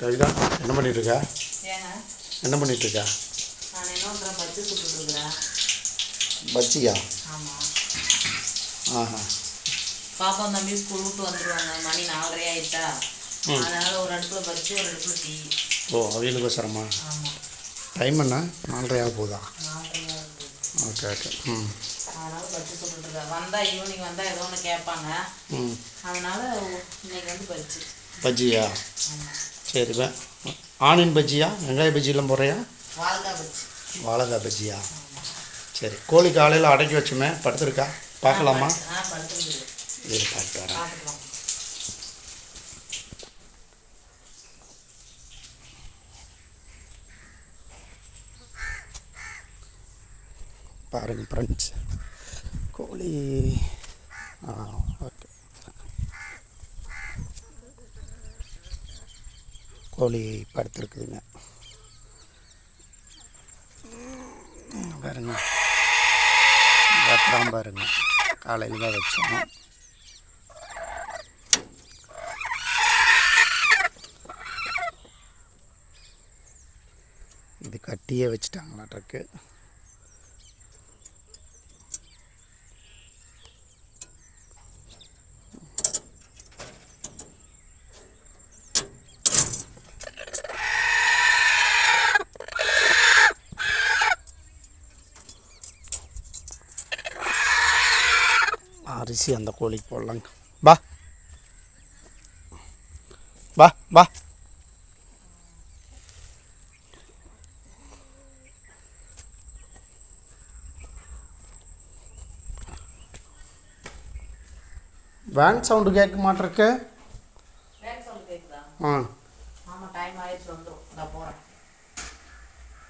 கவிதா என்ன பண்ணிட்டு இருக்க ஏங்க. என்ன பண்ணிட்டு இருக்க நான் என்ன பண்ணுறேன் பச்சு சுட்டுட்ருக்குறேன் பஜ்ஜியா? ஆமாம் ஆஹா. பாப்பா தம்பி ஸ்கூல் விட்டு வந்துடுவாங்க மணி நாலரை ஆயிட்டா. அதனால ஒரு அடுப்பில் பச்சு ஒரு அடுப்பில் டீ. ஓ அவியலுக்கு சிரமா ஆமாம் டைம் என்ன? நாலரையாக போகுதா? நாலரையாக இருக்குது ஓகே ஓகே. ம். அதனால பச்சு சுட்டுட்ருக்கேன் வந்தால் ஈவினிங் வந்தால் ஏதோ ஒன்று கேட்பாங்க. ம். அதனால இன்னைக்கு வந்து பச்சு பஜ்ஜியா? ஆமாம் சரி வே. ஆனியன் பஜ்ஜியா? வெங்காய பஜ்ஜிலாம் போடுறியா? வாழைக்காய் பஜ்ஜியா? சரி கோழி காலையில் அடக்கி வச்சுமே. படுத்துருக்கா? பார்க்கலாமா? இது பார்த்து வரேன். பார்த்துக்கலாம். பாருங்க ஃப்ரெண்ட்ஸ் கோழி. ஆ ஓகே. கோழி படுத்துருக்குதுங்க பாருங்க பத்திரம் பாருங்க. காலையில் தான் வச்சோம். இது கட்டியே வச்சுட்டாங்களாட்ருக்கு. அரிசி அந்த கோழிக்கு போடலாங்க. வா. வா வா. வேன் சவுண்டு கேட்க மாட்டிருக்கு? ஆ. ஆமாம் டைம் ஆயிடுச்சு வந்துடும் நான் போகிறேன்